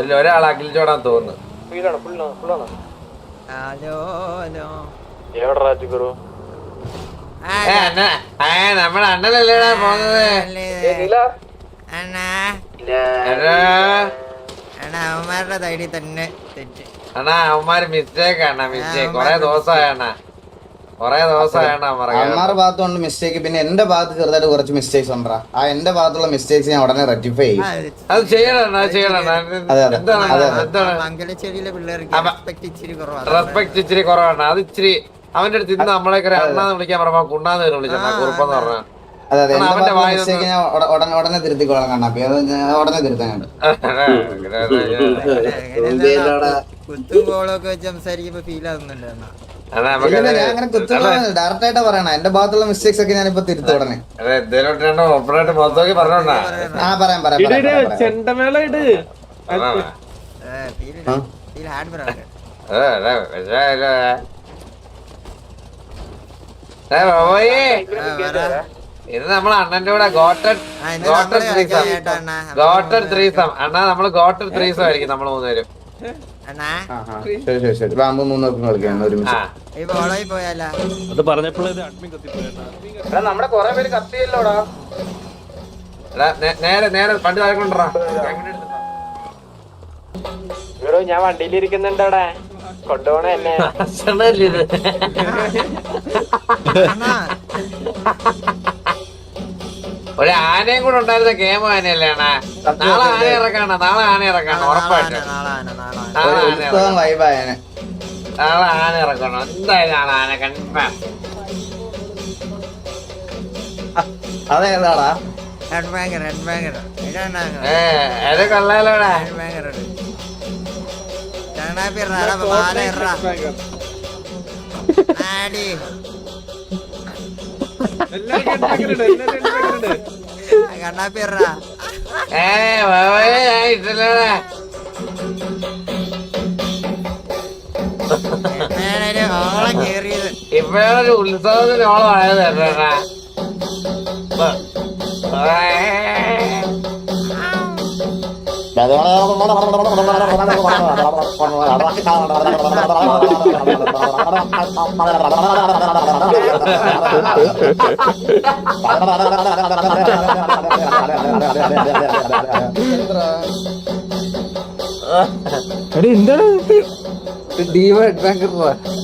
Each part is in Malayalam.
ഒരു- ഒരാൾ ചോടാൻ തോന്നുന്നു. ഹലോ അണ്ണ. നമ്മുടെ അണ്ണനല്ലേടാ പോകുന്നത്? അണ്ണാ. അണ്ണാ അവന്മാരുടെ തൈടി തന്നെ തെറ്റ്. അണ്ണാ അവന്മാര് മിസ്റ്റേക്ക് ആണ് മിസ്റ്റേക്ക് കൊറേ ദിവസമായണ്ണ കൊറേ അവന്മാരുടെ ഭാഗത്തുണ്ട് മിസ്റ്റേക്ക് പിന്നെ എന്റെ ഭാഗത്ത് ചെറുതായിട്ട് കുറച്ച് മിസ്റ്റേക്സ് ഉണ്ടാ ആ എന്റെ ഭാഗത്തുള്ള മിസ്റ്റേക്സ് ഞാൻ ഉടനെ റെക്ടിഫൈ ചെയ്യും. അത് ചെയ്യണം അത് അതെ, റെസ്പെക്ട് ഇച്ചിരി കുറവാണ്. അത് ഇച്ചിരി അവന്റെ അടുത്ത് ഇന്ന് നമ്മളെ അണ്ണാന്ന് വിളിക്കാൻ പറഞ്ഞാൽ കുണ്ണാന്ന് വിളിച്ചാ. കുറുപ്പെന്ന് പറഞ്ഞ. അതെ അതെ. എന്റെ അവന്റെ വായിൽ മിസ്റ്റേക്ക് ഞാൻ ഉട- ഉടനെ ഉടനെ തിരുത്തിക്കോളാം കണ്ണാപ്പി. അത് ഉടനെ തിരുത്താൻ കണ്ടു കുത്തും കോളൊക്കെ വെച്ച് സംസാരിക്കുമ്പോ ഫീൽ ആവുന്നുണ്ട് അങ്ങനെ ഡയറക്റ്റ് ആയിട്ടാ പറയണ. എന്റെ ഭാഗത്തുള്ള മിസ്റ്റേക്സ് ഒക്കെ ഞാനിപ്പോ തിരുത്തും ഉടനെ. ആ പറയാം പറയാം. ചെണ്ടമേള ഇട്. ഇത് നമ്മളെ അണ്ണന്റെ കൂടെ ഗോട്ടഡ് ഗോട്ടഡ് ത്രീസം. ഗോട്ടഡ് ത്രീസം അണ്ണാ. നമ്മൾ ഗോട്ടഡ് ത്രീസം ആയിരിക്കും നമ്മൾ മൂന്നുപേരും. അണ്ണാ. ശരി ശരി ശരി. കളിക്കാം ഒരുമിച്ച്. ഈ പോയാലാ. അത് പറഞ്ഞപ്പോൾ ഇത് അഡ്മിൻ കത്തിപ്പോയേട്ടാ നമ്മുടെ കൊറേ പേര് കത്തിയല്ലോടാ. നേരെ നേരെ പണ്ട് താഴെ താഴെക്കൊണ്ടാ ഞാൻ വണ്ടിയിലിരിക്കുന്നുണ്ടോടെ? കൊണ്ടുപോണല്ലേ കൊണ്ടുപോണ എന്നെ അണ്ണാ. ഒരു ആനയും കൂടെ ഉണ്ടായിരുന്ന ഗെയിം ആനയല്ലേ അണ്ണാ? നാളെ ആന ഇറക്കാണ് നാളെ ആന ഇറക്കാണ് നാളെ ഉറപ്പായിട്ട്. നാളെ ആന, ഇറക്കണം. നാളെ ആന ഇറക്കണം. എന്തായാലും നാളെ ആന കൺഫേം അതേതാടാ? ഹെഡ് ബാങ്കർ ഹെഡ് ബാങ്കർ ഇതാണ് ഏ അത് കൊള്ളാലോടാ? ഹെഡ് ബാങ്കർ കണ്ണാപ്പി ഇറ. മാല ഇറ ആടി. കണ്ണാപ്പി ഇറ ഏ ഇട്ടില്ലടാ ഇപ്പോഴൊരു ഉത്സവത്തിന് ഓളം ആയത് ഡീവ് അണ്ണാ അതാ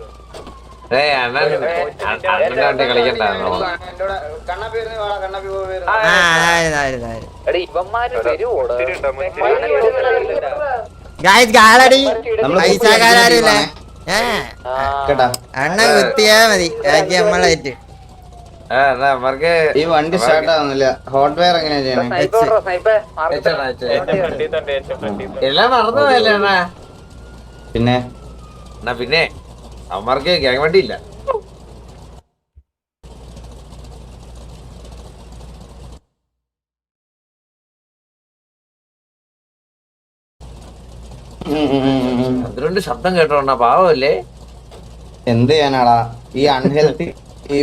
അണ്ണൻ അണ്ണ- പൈസക്കാരില്ലേ കുത്തിയാ മതി. ബാക്കി നമ്മളായിട്ട് ഈ വണ്ടി സ്റ്റാർട്ട് ആവുന്നില്ല. ഹോട്ട് വെയർ എങ്ങനെയാ ചെയ്യണേ. എല്ലാം മറന്നു പിന്നെ? എന്നാ പിന്നെ? അവന്മാർക്ക് ഗ്യാങ് വണ്ടി ഇല്ല. അതിലുണ്ട് ശബ്ദം കേട്ടോണ്ട പാവല്ലേ എന്ത് ചെയ്യാനാടാ? ഈ അൺഹെൽത്തി ഈ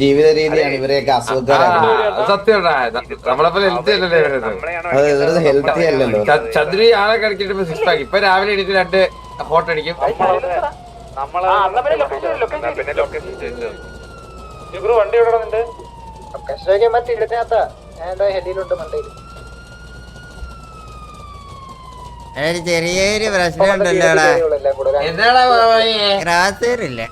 ജീവിത രീതിയാണ് ഇവരെയൊക്കെ അസുഖക്കാരാക്കുന്നത്. ഹെൽത്തി അല്ലല്ലേ ചന്ദ്രി ആളെ കളിച്ചിട്ട് സിക്സ് പാക്ക് ഇപ്പൊ രാവിലെ എണീറ്റ് രണ്ട് ഫോട്ടോ അടിക്കും. ബ്രോ വണ്ടി എവിടെ ഒരു ചെറിയൊരു പ്രശ്നം ഉണ്ടല്ലോ ഇവിടെ എന്താടാ ബാബായേ ക്രാസേറില്ല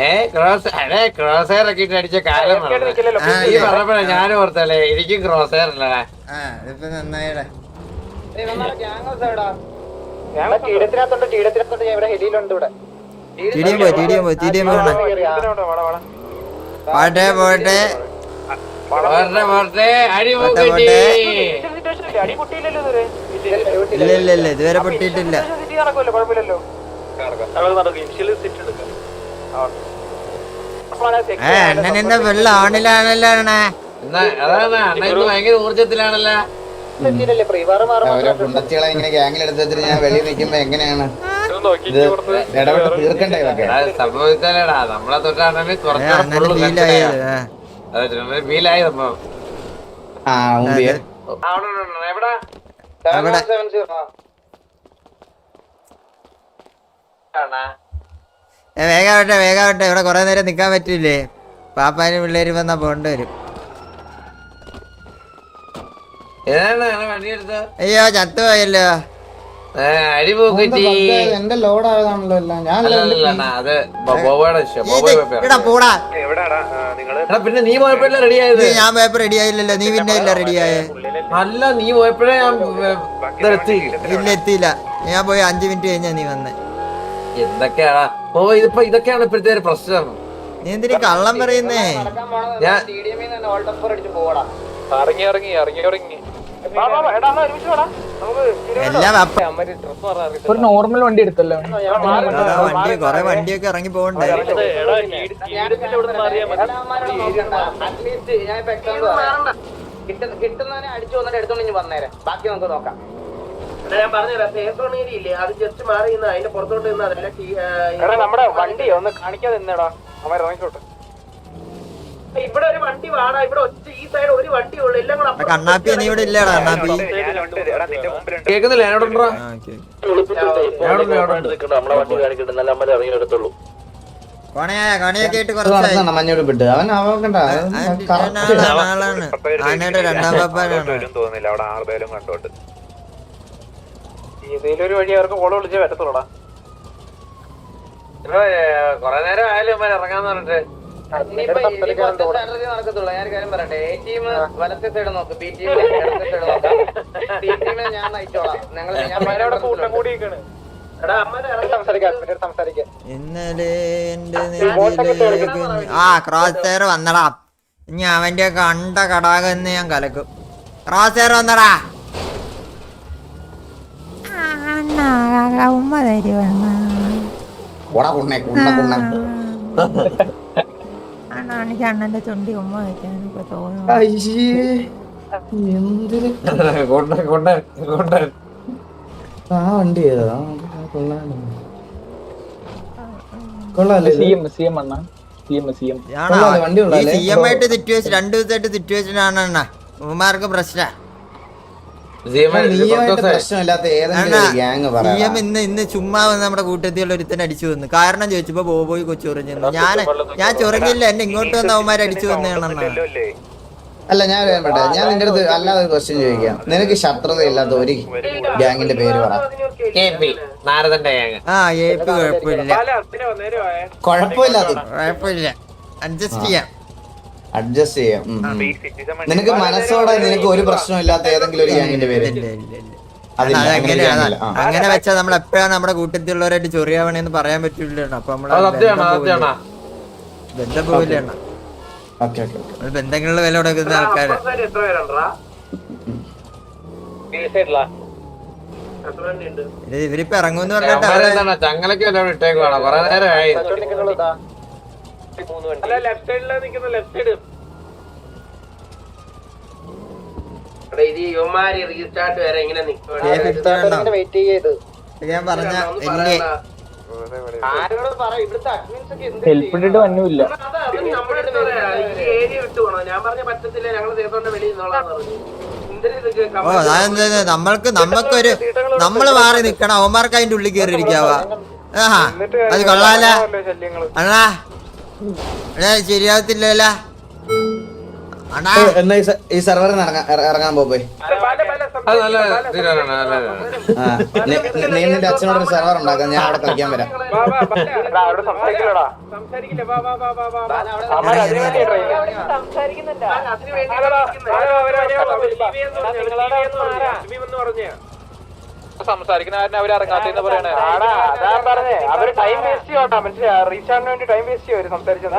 ഏ ക്രോസ് അതെ ക്രോസ് ഹെയർ ഒക്കെ ഇട്ട് അടിച്ച കാലം മറന്നു. നിൽക്കില്ലല്ലോ ആ, ഈ പറഞ്ഞപ്പോഴാ ഞാനും ഓർത്തല്ലേ എനിക്കും ക്രോസ് ഹെയർ അല്ലടാ. ആ ഇതിപ്പോ നന്നായിടാ. ഞാൻ ഇവിടെ ഹെലിയിലുണ്ട് ഇവിടെ. ടിടിയും പോയി ടിടിയും പോയി ടിടിയും പോകണം പോട്ടെ പോട്ടെ. ഇല്ല ഇല്ല ഇല്ല ഇതുവരെ പൊട്ടിയിട്ടില്ല. ഏ അണ്ണൻ എന്നെ വെള്ള ഓണിലാണല്ലോ അണ്ണാ? അതാണ് ഭയങ്കര ഊർജത്തിലാണല്ലോ ഓരോ ഇങ്ങനെ ഗ്യാങ്ങിൽ എടുത്ത് വെച്ചിട്ട് ഞാൻ വെളിയിൽ നിൽക്കുമ്പോ എങ്ങനെയാണ്? ഇത് ഇടപെട്ട് തീർക്കണ്ടേ ഇതൊക്കെ? അത് സംഭവിച്ചാലേടാ. നമ്മളെ തൊട്ടാണെങ്കിൽ കുറച്ചുകൂടെ ഫീലായി സംഭവം ആ മുമ്പിയ? എവിടാ? വേഗാവട്ടെ വേഗാവട്ടെ ഇവിടെ കൊറേ നേരം നിക്കാൻ പറ്റില്ലേ പാപ്പാനും പിള്ളേരും വന്നാ പോണ്ട വരും ഏതാണ് അങ്ങനെ വണ്ടിയെടുത്ത് അയ്യോ ചത്തുപോയല്ലോ. എന്റെ ലോഡ് ആയതാണല്ലോ എല്ലാം. ഞാൻ അല്ലല്ല അണ്ണാ, അത് ബോ- ബോബോയുടെ ഇഷ്ടം. ബോബോ ഇത് പോയപ്പോ. ഇടാ പോടാ. എടാ പിന്നെ നീ പോയപ്പോഴല്ലേ റെഡി ആയത്? ഞാൻ പേപ്പർ റെഡി ആയില്ലല്ലോ. നീ പിന്നെ ഇല്ല റെഡി റെഡിയായേ അല്ല നീ പോയപ്പോഴേ ഞാൻ ഇല്ല എത്തിയില്ല. ഞാൻ പോയി അഞ്ചു മിനിറ്റ് കഴിഞ്ഞാ നീ വന്നേ. എന്തൊക്കെയാടാ? ഓ ഇതിപ്പോ ഇതൊക്കെയാണ് ഇപ്പോഴത്തെ ഒരു പ്രശ്നം. നീ എന്തിനീ കള്ളം പറയുന്നേ? ഞാൻ ഇറങ്ങി ഇറങ്ങി ഇറങ്ങി ഇറങ്ങി. എടാ എന്നാ ഒരുമിച്ച് നമുക്ക് എല്ലാം അപ്പ ഒരു നോർമൽ വണ്ടി എടുത്തല്ലോ വണ്ടി കൊറേ വണ്ടിയൊക്കെ ഇറങ്ങി പോകണ്ടേ കിട്ടുന്നവനെ അടിച്ചു വന്നിട്ട് എടുത്തോണ്ട് ഇനി വന്നേരെ. ബാക്കി നമുക്ക് നോക്കാം. ഞാൻ പറഞ്ഞുതരാം. പേപ്പർ ഏരിയ അത് ജസ്റ്റ് മാറി നിന്ന് അതിന്റെ പുറത്തോട്ട് നിന്ന് അതല്ല നമ്മുടെ വണ്ടി ഒന്ന് കാണിക്കാതെ നിന്നടാ. അവൻ ഇറങ്ങിക്കോട്ടെ. ഇവിടെ ഒരു വണ്ടി വാടാ. ഇവിടെ ഒറ്റ ഈ സൈഡ് ഒരു വണ്ടി ഉള്ളു. എല്ലാം കൂടെ ആ കണ്ണാപ്പി നീ ഇവിടെ ഇല്ലടാ കണ്ണാപ്പി. കേക്കുന്നില്ല എന്നോടുണ്ടോ. നമ്മളെ വണ്ടി കാണിക്കിട്ട്. നല്ല അമ്മ ഇറങ്ങി എടുത്തുള്ളൂ വിട്ട് അവൻ ഏതെങ്കിലും ഒരു വഴി അവർക്ക് കോള വിളിച്ചേ പറ്റത്തുള്ളടാ കൊറേ നേരം ആയാലും ഇറങ്ങാന്ന് പറഞ്ഞിട്ട്. നടക്കത്തുള്ളൂ. ഞാൻ കാര്യം പറയട്ടെ? എ ടീം വലത്തെ സൈഡ് നോക്ക്. ബി ടീം ഇടത്തെ സൈഡ് നോക്കാം. ബി ടീമിനെ ഞാൻ നയിച്ചോളാം. ഞങ്ങൾ ഇന്നലെ എന്റെ ആ ക്രോസ് ടയർ വന്നടാ. ഇനി അവന്റെ കണ്ട കടാകം എന്ന് ഞാൻ കലക്കും. ക്രോസ് ടയർ വന്നടാ. ഉമ്മ തരുവണ്ണ എനിക്ക് അണ്ണന്റെ ചുണ്ടി ഉമ്മ തോന്നുന്നു എന്തൊരു കൊണ്ട കൊണ്ട കൊണ്ട. ആ വണ്ടി ഏതാ? സിഎം കൊള്ളാലോ. ഇത്? സിഎം വണ്ടി കൊള്ളാലേ? സി എം ആയിട്ട് സിറ്റുവേഷൻ രണ്ടു ദിവസമായിട്ട് സിറ്റുവേഷൻ ആണ് അണ്ണ. ഉമ്മാർക്ക് പ്രശ്ന. എം ഇന്ന് ഇന്ന് ചുമ്മാ വന്ന് നമ്മുടെ കൂട്ടത്തിലുള്ള ഒരുത്തൻ അടിച്ചു വന്നു. കാരണം ചോദിച്ചപ്പോ ബോബോയ് കൊച്ചു ചൊറിഞ്ഞു ഞാൻ ഞാൻ ചൊറിഞ്ഞില്ല എന്നെ ഇങ്ങോട്ട് വന്ന അവന്മാർ അടിച്ചു വന്നതാണെന്നാ അല്ല ഞാൻ പറയട്ടെ. ഞാൻ നിന്റെ അടുത്ത് അല്ലാതെ ഒരു ക്വസ്റ്റ്യൻ ചോദിക്കാം. നിനക്ക് ശത്രുത ഇല്ലാത്ത ഒരു ഗ്യാങ്ങിന്റെ പേര് പറ. പി ആ ഏപ്പ് കുഴപ്പമില്ല. കുഴപ്പമില്ലാത്ത കുഴപ്പമില്ല. അഡ്ജസ്റ്റ് ചെയ്യാം. അഡ്ജസ്റ്റ് ചെയ്യാം. നിനക്ക് മനസ്സോടെ നിനക്ക് ഒരു പ്രശ്നമില്ലാത്ത ഏതെങ്കിലും ഒരു ഗ്യാങ്ങിന്റെ പേര്. അങ്ങനെ. വെച്ചാൽ നമ്മൾ എപ്പോഴാണ് നമ്മുടെ കൂട്ടത്തിലുള്ളവരായിട്ട് ചൊറിയാവണെന്ന് പറയാൻ പറ്റൂല അപ്പൊ നമ്മൾ ബന്ധം പോവില്ല. ബന്ധങ്ങളുടെ വില കൊടുക്കുന്ന ആൾക്കാര്. ഇവരിപ്പോ ഇറങ്ങുമെന്ന് പറഞ്ഞിട്ട് വല്ലതും ഇട്ടേക്കുവാണോ? കൊറേ നേരമായി. ലെഫ്റ്റ് സൈഡിലാണ് നിൽക്കുന്ന ലെഫ്റ്റ് സൈഡ് ഞാൻ പറഞ്ഞ എന്നെ ഓ അതെന്താ നമ്മൾക്ക് നമ്മക്കൊരു നമ്മൾ മാറി നിക്കണം. അവന്മാർക്ക് അതിന്റെ ഉള്ളിൽ കയറി ഇരിക്കാവാ ആഹാ അത് കൊള്ളാല. അണ്ണാ അണ്ണാ എന്നാ ഈ സെർവറിൽ നിന്ന് ഇറങ്ങാൻ പോയി അത് നല്ല തീരുമാനമാണ് നല്ല തീരുമാനം. ആ നീ നിന്റെ അച്ഛനോട് ഒരു സെർവർ ഉണ്ടാക്കാം ഞാൻ അവിടെ കളിക്കാൻ വരാം അവിടെ സംസാരിക്കുന്ന ആരും അവർ ഇറങ്ങാത്തെന്ന് പറയണേ. ആടാ അതാ പറഞ്ഞേ. അവർ ടൈം വേസ്റ്റ് ചെയ്യോട്ടാ മനസ്സിലാ റീചാർജിന് വേണ്ടി ടൈം വേസ്റ്റ് ചെയ്യും അവർ സംസാരിച്ചത്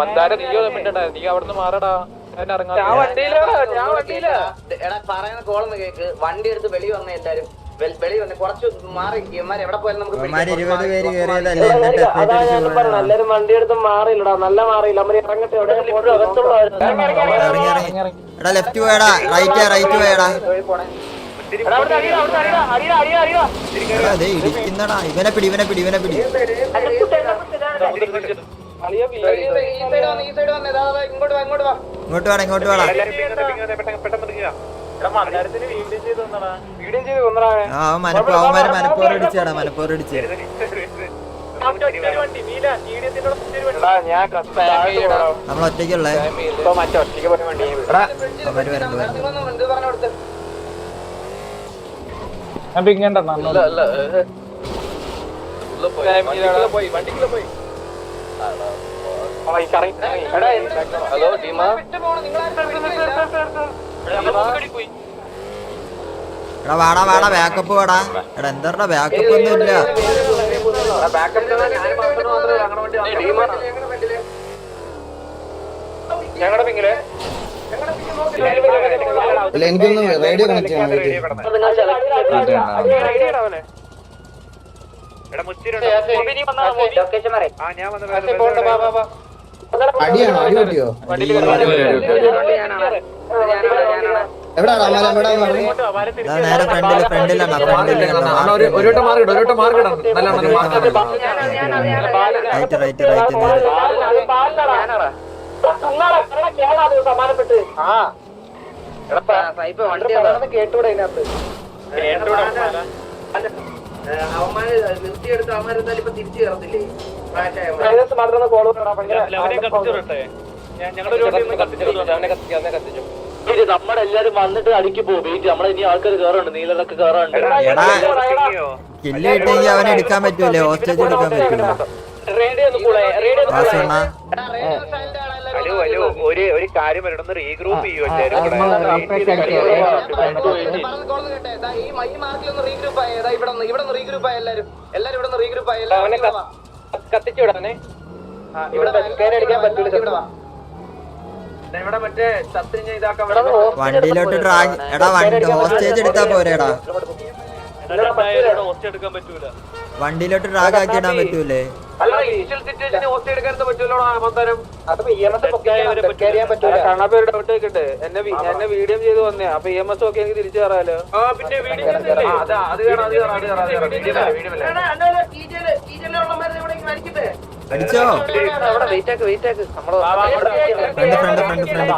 മന്ദാര നീയോ മിണ്ടണ്ട. നീ അവിടുന്ന് മാറടാ. ഞാൻ ഞാൻ വണ്ടിയിലാ എടാ പറയുന്ന കോളൊന്ന് കേക്ക്. വണ്ടി എടുത്ത് വെളി വന്ന എല്ലാരും. വെളി വന്ന്. കുറച്ച് മാറി എവിടെ പോയാലും നമുക്ക് എല്ലാരും മാറിയില്ലടാ. നല്ല മാറിയില്ല. അവർ ഇറങ്ങട്ടെ എവിടെ ലെഫ്റ്റ് പോയടാ. റൈറ്റ് റൈറ്റ് പോയടാ. ഇടിക്കുന്നടാ ഇവനെ പിടി ഇവനെ പിടി ഇവനെ പിടി. ഇങ്ങോട്ട് വാ ഇങ്ങോട്ട് വാ ഇങ്ങോട്ട് വേണം ഇങ്ങോട്ട് വേണം ആ മനപ്പോ അവന്മാര് മനപ്പോർ ഇടിച്ചാടാ മനപ്പോർ ഇടിച്ച്. വണ്ടി അവന്മാര് വരണ്ട് വരണ്ട്. നിങ്ങളൊന്ന് പിങ്ങണ്ട ഹലോ ടീമ എടാ വാടാ വാടാ ബാക്കപ്പ് വാടാ എടാ എന്താ ബാക്കപ്പ് ഒന്നും ഇല്ല ഞങ്ങളുടെ പിങ്ങിൽ ഇല്ല എനിക്കൊന്ന് റേഡിയോ കണക്ട് ചെയ്യാൻ അടിയാണോ അടി പറ്റിയോ നേരെ ഫ്രണ്ടിൽ ഫ്രണ്ടിലാണ് ഒരു വട്ടം മാറിയിടും ഒരു വട്ടം മാറിയിടണം നല്ല റൈറ്റ് റൈറ്റ് റൈറ്റ് സമാനപ്പെട്ട് ആ. കേട്ടൂടെ ഇതിനകത്ത്. അവന്മാര് നിർത്തിയെടുത്ത് അവന്മാര് എന്തായാലും ഇപ്പൊ തിരിച്ചു കയറത്തില്ലേ വന്നിട്ട് അടിക്ക് പോകും വെയിറ്റ് നമ്മളെ ഇനി ആൾക്കാർ കയറുണ്ട് നീലൊക്കെ കില്ല് കിട്ടിയെങ്കിൽ അവനെ എടുക്കാൻ പറ്റൂലേ? ഹോസ്റ്റേജ് എടുക്കാൻ പറ്റൂല? ഹലോ ഹലോ ഒരു ഒരു കാര്യം വരണം റീഗ്രൂപ്പ് ചെയ്യും. കത്തിച്ചു വിടാനെ ഇവിടെ അടിക്കാൻ പറ്റൂല വണ്ടിയിലോട്ട് ഡ്രാഗ് എടാ വണ്ടി ഹോസ്റ്റേജ് എടുത്താ പോരേടാ വണ്ടിയിലോട്ട് റാഗ് ആക്കി ഇടാൻ പറ്റൂലേ? എന്നെ വീഡിയോ ചെയ്ത് വന്നേ. അപ്പൊ ഇ എം എസ് ഒക്കെ എനിക്ക് തിരിച്ചു കയറാലോ ആ പിന്നെ അടിച്ചോ ഫ്രണ്ട് ഫ്രണ്ട് ഫ്രണ്ട്.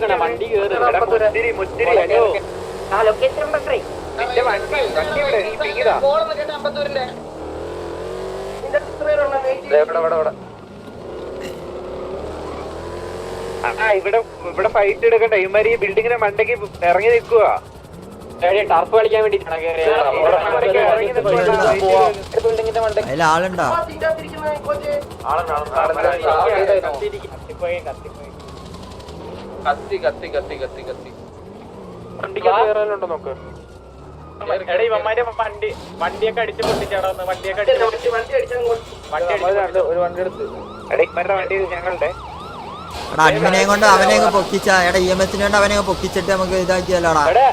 ഫ്രണ്ട് വണ്ടി കേറി. ഹലോ. നിന്റെ വണ്ടി വണ്ടി ഇവിടെ പിങ്ങിതാ ആ ഇവിടെ ഇവിടെ ഫൈറ്റ് എടുക്കണ്ട? ഇവന്മാര് ഈ ബിൽഡിങ്ങിന്റെ മണ്ടയ്ക്ക് ഇറങ്ങി നിൽക്കുക ടർഫ് കളിക്കാൻ ആളുണ്ടോ? കത്തി കത്തി കത്തി കത്തി കത്തി. വണ്ടിക്ക് കയറാനുണ്ടോ നോക്ക് എടാ ഇവന്മാര് വണ്ടി വണ്ടിയൊക്കെ അടിച്ച് പൊട്ടിച്ചാടാ വണ്ടിയൊക്കെ അടിച്ച് വണ്ടി അടിച്ച് ഒരു വണ്ടി എടുത്ത്. എടാ ഇവരുടെ വണ്ടി ഞങ്ങളുടെ എടാ കൊണ്ട് അവനെ അങ്ങ് പൊക്കിച്ച എടാ ഇ എം എസിനെ കൊണ്ട് അവനെ അങ്ങ് പൊക്കിച്ചിട്ട് നമുക്ക് ഇതാക്കിയല്ലോടാ ഒരുത്തനെ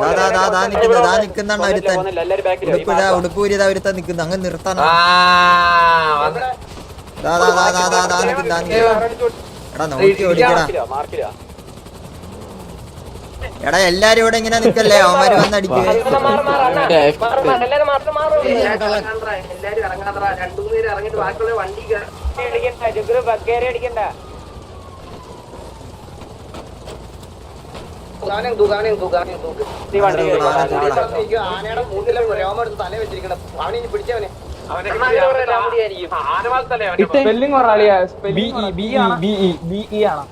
ദാ ദാ ദാ ദാ നിക്കുന്നു ദാ നിക്കുന്നാണ് ഒരുത്തൻ. ഉടുപ്പ് ഇതാ ഉടുപ്പ് ഊരിയതാ ഒരുത്തൻ നിക്കുന്നു. അങ്ങ് നിർത്തണം. എടാ നോക്കി ഓടിക്കടാ. എടാ എല്ലാരും ഇവിടെ ഇങ്ങനെ നിക്കല്ലേ? അവന്മാര് വന്നടിക്കേ. ആനയുടെ മൂന്നിലും രോമെടുത്ത് തല വെച്ചിരിക്കണം അവനെ പിടിച്ചവനെ. Spelling പറഞ്ഞാളിയാ B E B E B E B E ആണ്.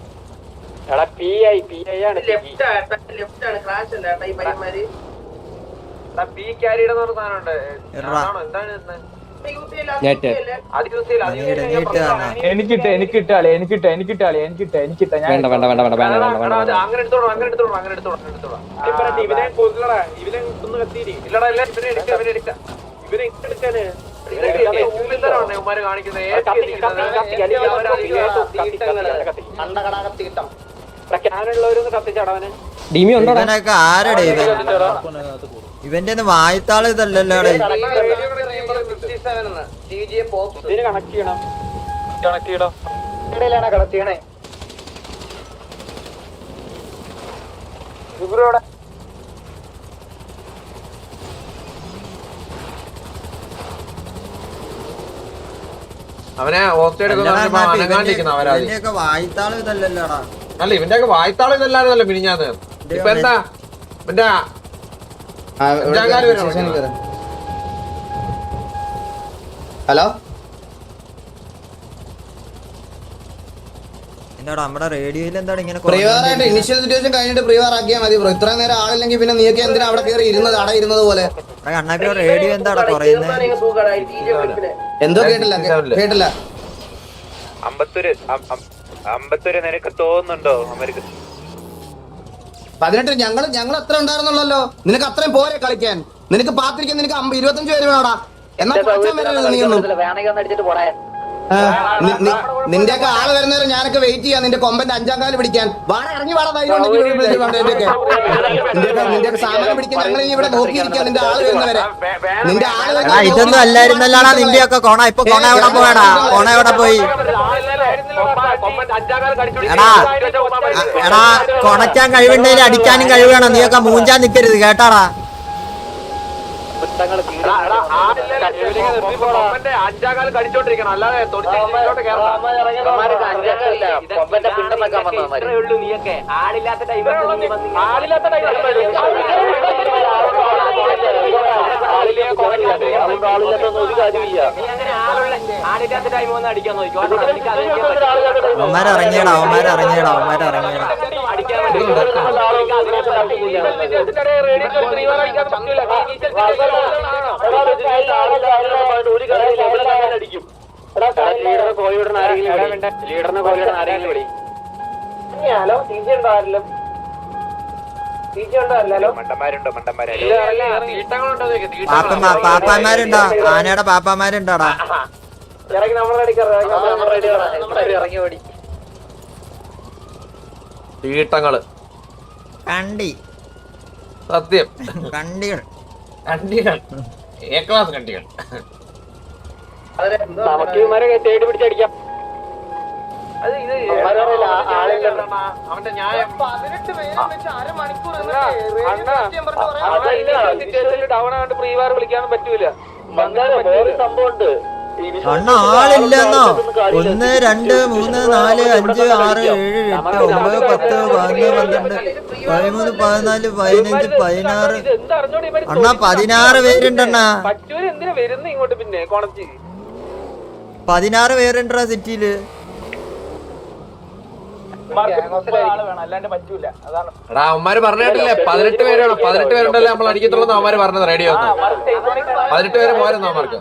എടാ പി ഐ പി ഐ ആണ് ലെഫ്റ്റ് ലെഫ്റ്റ് ആണ്. ക്രാഷ് അല്ല ഈ പയ്യന്മാര്. പി ക്യാരിയുടെ സാധനമുണ്ട്. ആണോ? എന്താണ് എനിക്കിട്ട് എനിക്കിട്ട് കളി എനിക്കിട്ട് എനിക്കിട്ട് കളി എനിക്കിട്ട് എനിക്കിട്ട്. ഞാൻ വേണ്ട വേണ്ട വേണ്ട വേണ്ട വേണ്ട വേണ്ട വേണ്ട അങ്ങനെ എടുത്തോളൂ അങ്ങനെ എടുത്തോളൂ അങ്ങനെ എടുത്തോളൂ അങ്ങനെ എടുത്തോളൂ. ഇവനെ കൊല്ലടാ. ഇവനെ ഒന്ന് കത്തിരി ഇല്ലടാ ഇല്ല ഇവനെ എടുക്ക ഇവനെ എടുക്ക. ഇവനെ എടുക്കാന്. ഡിമി ഉണ്ടോ ഇവനൊക്കെ ആരടെ ഇത് ഇവന്റെ ഒന്നും വായത്താൾ ഇതല്ലല്ലോ ഇതിന് കണക്ട് ചെയ്യണം. കണക്ട് ചെയ്യണം. കണക്ട് ചെയ്യണേ? ഇവരോടെ അവനെ ഇവന്റെയൊക്കെ വായത്താൾ ഇതല്ലല്ലോടാ. അല്ല ഇവന്റെ ഒക്കെ വായ്ത്താളം ഇതല്ലായിരുന്നല്ലോ മിനിഞ്ഞാന്ന്. ഇപ്പൊ എന്താ? ഇവന്റെ ഹലോ? എന്താടാ നമ്മുടെ റേഡിയോയിൽ എന്താണ് ഇങ്ങനെ പ്രിയവാറായിട്ട് ഇനിഷ്യൽ സിറ്റുവേഷൻ കഴിഞ്ഞിട്ട് പ്രിയവാർ ആക്കിയാൽ മതി ബ്രോ. ഇത്ര നേരം ആളില്ലെങ്കിൽ പിന്നെ നീയൊക്കെ എന്തിനാ അവിടെ കയറി ഇരുന്നത് അട ഇരുന്നത് പോലെ? കണ്ണാപ്പി റേഡിയോ എന്താടാ കുറയുന്നത് എന്തോ കേട്ടില്ല കേട്ടില്ല. അമ്പത്തൊരു അമ്പത്തൊരു നിനക്ക് തോന്നുന്നുണ്ടോ അവർക്ക് പതിനെട്ട് ഞങ്ങൾ ഞങ്ങൾ അത്ര ഉണ്ടായിരുന്നുള്ളല്ലോ. നിനക്ക് അത്രയും പോരെ കളിക്കാൻ. നിനക്ക് പാത്തിരിക്കാൻ നിനക്ക് ഇരുപത്തഞ്ച് പേര് വേണോടാ. എന്നാ നീ ഒന്നും വേണമെങ്കിൽ ഒക്കെ ആൾ വരുന്നവരെ ഞാനൊക്കെ വെയിറ്റ് ചെയ്യാം. നിന്റെ കൊമ്പന്റെ അഞ്ചാം കാൽ പിടിക്കാൻ. വാട ഇറങ്ങി വാട നിന്റെ പിടിക്കാൻ ഞങ്ങൾ ഇവിടെ നിന്റെ ആൾ നിന്റെ ഇതൊന്നും അല്ലായിരുന്നല്ലോടാ നിന്റെയൊക്കെ കോണ. ഇപ്പൊ കോണ എവിടെ പോയടാ? കോണ എവിടെ പോയി? എടാ എടാ കൊണയ്ക്കാൻ കഴിവുണ്ടെങ്കിൽ അടിക്കാനും കഴിവ് വേണം നീയൊക്കെ മൂഞ്ചാൻ നിക്കരുത് കേട്ടാടാ? അഞ്ചാകാലം കടിച്ചോണ്ടിരിക്കണം അല്ലാതെ ആളില്ലാത്ത ടൈം ആളില്ലാത്ത അടിക്കാൻ വേണ്ടി ലീഡറിനെ കോഴിവിടുന്ന ആരെങ്കിലും വിളി ഹലോ ടി ജി ഉണ്ടോ ആരെങ്കിലും പാപ്പാന്മാരുണ്ടോ? ആനയുടെ പാപ്പന്മാരുണ്ടോടാ? ഇറങ്ങി നമ്മളെ അടിക്കാറ് ഇറങ്ങി ഓടി തീട്ടങ്ങൾ. കണ്ടി. സത്യം. കണ്ടികൾ. കണ്ടികൾ. എ ക്ലാസ് കണ്ടികൾ. നമുക്ക് ഇവന്മാരെ തേടി പിടിച്ചടിക്കാം അത് ഇത് അവന്റെ ന്യായം പതിനെട്ട് പേരെ വെച്ച് അരമണിക്കൂർ ഡൗൺ ആയിട്ട് പ്രീവാർ വിളിക്കാനും പറ്റൂല. സംഭവം ഉണ്ട് അണ്ണ ആളില്ലെന്നോ? ഒന്ന് രണ്ട് മൂന്ന് നാല് അഞ്ച് ആറ് ഏഴ് എട്ട് ഒമ്പത് പത്ത് പതിനൊന്ന് പന്ത്രണ്ട് പതിമൂന്ന് പതിനാല് പതിനഞ്ച് പതിനാറ്. അണ്ണ പതിനാറ് പേരുണ്ടണ്ണാ. പറ്റൂര് എന്തിനാ വരുന്ന ഇങ്ങോട്ട് പിന്നെ കോണച്ച് പതിനാറ് പേരുണ്ടാ സിറ്റിയിൽ. ആൾ വേണം. അല്ലാണ്ട് പറ്റൂല. അതാണ്. എടാ അവന്മാര് പറഞ്ഞിട്ടില്ലേ പതിനെട്ട് പേരാണ് പതിനെട്ട് പേരുണ്ടല്ലേ നമ്മൾ അടിക്കത്തുള്ളൂ അവന്മാര് പറഞ്ഞത് റേഡിയോ പതിനെട്ട് പേര് പോരുന്നു അവന്മാർക്ക്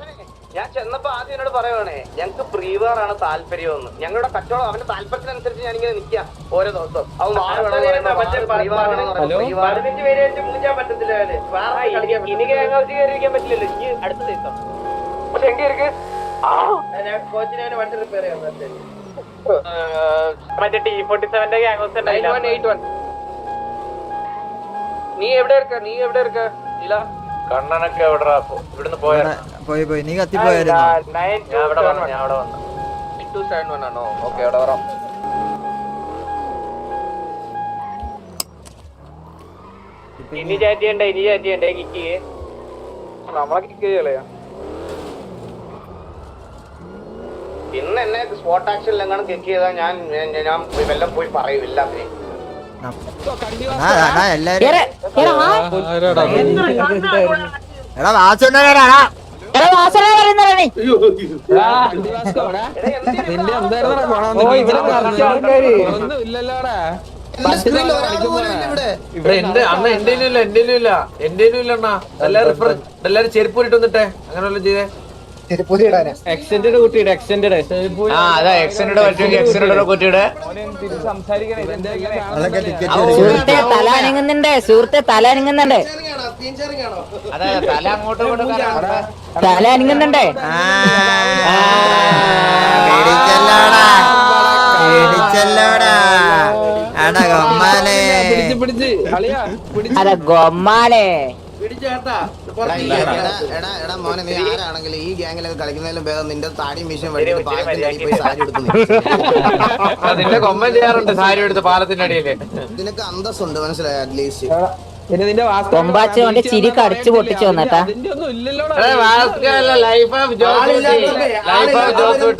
ഞാൻ ചെന്നപ്പോ ആദ്യം എന്നോട് പറയുവാണേ ഞങ്ങക്ക് പ്രീവാറാണ് താല്പര്യം എന്ന് ഞങ്ങളുടെ കച്ചവടം അവന്റെ താല്പര്യത്തിനനുസരിച്ച് ഞാൻ ഇങ്ങനെ നിൽക്കുക ഓരോ ദിവസം അവൻ നീ എവിടെ എടുക്ക നീ എവിടെ ഇല്ല കണ്ണനൊക്കെ എവിടെ ഇവിടുന്ന് പോയാ. പോയി പോയി. നീ കത്തിപ്പോയായിരുന്നു ഞാൻ അവിടെ വന്നു ഞാൻ അവിടെ വന്നു. ടു സെവൻ വൺ ആണോ? അവിടെ വരാം ഇനി ചാറ്റ് ചെയ്യണ്ട ഇനി ചാറ്റ് ചെയ്യണ്ടേ കിക്ക് നമ്മളെ കിക്ക് ചെയ്യലയാ ഇന്ന് എന്നെ സ്പോട്ട് ആക്ഷനിൽ എങ്ങനെ ചെയ്താൽ ഞാൻ ഞാൻ- വല്ലതും പോയി പറയും എല്ലാരും എടാ. എന്റെ സ്ക്രീനിൽ ഒരാൾ പോലും ഇല്ല ഇവിടെ. എന്റെ അണ്ണ എന്റെ ഇല്ല എന്റെ ഇല്ല എന്റെ ഇല്ല അണ്ണ എല്ലാരും ചെരുപ്പ് ഇട്ട് വന്നിട്ടെ? അങ്ങനെ വല്ലതും ചെയ്തേ? എക്സ്റ്റൻഡ് കുട്ടിയുടെ എക്സ്റ്റൻഡ് ആ അതാ എക്സിനോട് പറ്റുമെങ്കിൽ എക്സിനോട് കുറ്റിയുടെ അതൊക്കെ ടിക്കറ്റ് സുഹൃത്തെ തല അനങ്ങുന്നുണ്ട് സുഹൃത്തെ തല അനങ്ങുന്നുണ്ട്. അതെ തല അങ്ങോട്ടും ഇങ്ങോട്ടും കറങ്ങുമ്പോ തല അനങ്ങുന്നുണ്ട്. പേടിച്ചല്ലോടാ. പേടിച്ചല്ലോടാ. എടാ കൊമ്മാലേ പിടിച്ച് അളിയാ അതെ ഗൊമ്മാലേ. എടാ, എടാ, എടാ, എടാ മോനെ നീ ആരാണെങ്കിലും ഈ ഗ്യാങ്ങിലൊക്കെ കളിക്കുന്നതിലും ഭേദം നിന്റെ താടിയും മീശയും വെട്ടിയിട്ട് പാലത്തിന്റെ അടിയിൽ പോയി സാരി എടുത്തു നിന്റെ കൊമ്മൻ ചെയ്യാറുണ്ട് സാരി എടുത്ത് പാലത്തിന്റെ അടിയിൽ. നിനക്ക് അന്തസ്സുണ്ട് മനസ്സിലായോ അറ്റ്ലീസ്റ്റ് പിന്നെ നിന്റെ വാസ്തു കൊമ്പാച്ച കൊണ്ട് ചിരി കടിച്ചു പൊട്ടിച്ചു വന്നട്ടാ. Life of life of.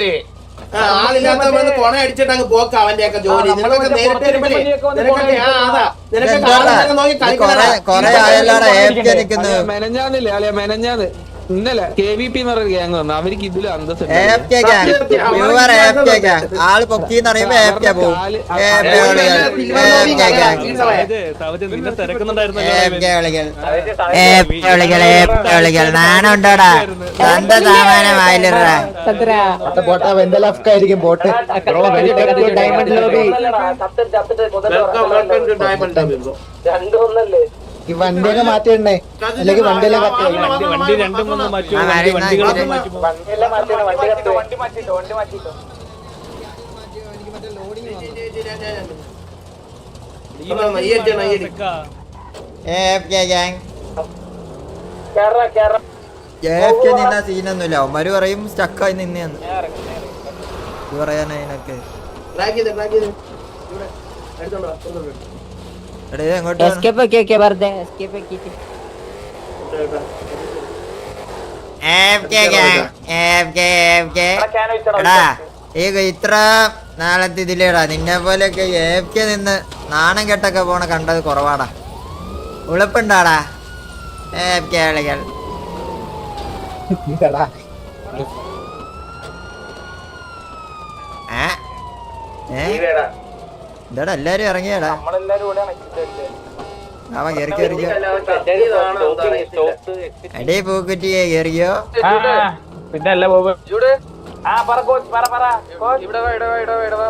ആളില്ലാത്തവന്ന് കൊണ അടിച്ചിട്ട് അങ്ങ് പോക്ക അവന്റെ ഒക്കെ ജോലി നിനക്കൊക്കെ നേരിട്ട് വരുമ്പോഴേ നിനക്കൊക്കെ ആ അതാ. നിനക്കൊക്കെ നോക്കി കളിക്കാൻ മെനഞ്ഞാന്നില്ലേ അല്ലെ മെനഞ്ഞാന്ന്. ഇന്നലെ കെ വി പി എന്ന് പറയുന്ന ഗ്യാങ് വന്നു. അവർക്ക് ഇതിലും അന്തസ് AFK gang. Pure AFK gang. ആൾ പൊക്കിന്ന് പറയുമ്പോ AFK പോവും. AFK കളികൾ. AFK gang. ഡയമണ്ട് നിന്നെ തിരക്കുന്നുണ്ടായിരുന്നല്ലോ AFK കളികൾ. AFK അല്ലെങ്കിൽ Diamond Diamond. വണ്ടി വണ്ടി രണ്ടും മൂന്നും മാറ്റി വണ്ടി വണ്ടികളൊക്കെ മാറ്റി ഈ ഈ നിന്ന സീനൊന്നുമില്ല. അവന്മാര് പറയും സ്റ്റക്കായി നിന്നെന്ന്. ഇത് പറയാനാ എസ്കേപ്പ് ഒക്കെ ഒക്കെ വെറുതെ എസ്കേപ്പ് ആക്കിയിട്ട് ഇത്ര നാളത്തെ ഇതിലേടാ നിന്നെ പോലെയൊക്കെ കെ നിന്ന് നാണം കെട്ടൊക്കെ പോണ കണ്ടത് കുറവാടാ. ഉളുപ്പുണ്ടാടാ. കെ ആളുകൾ. ഏ? ഏ? എന്താടാ എല്ലാരും ഇറങ്ങിയാടാ. അവൻ കേറി അടേ പൂക്കുറ്റിയെ കേറിയോ പിന്നെ അല്ല ബോബ് ഇവിടെ ആ പറ പറ പറ. ഇവിടെ വാ ഇവിടെ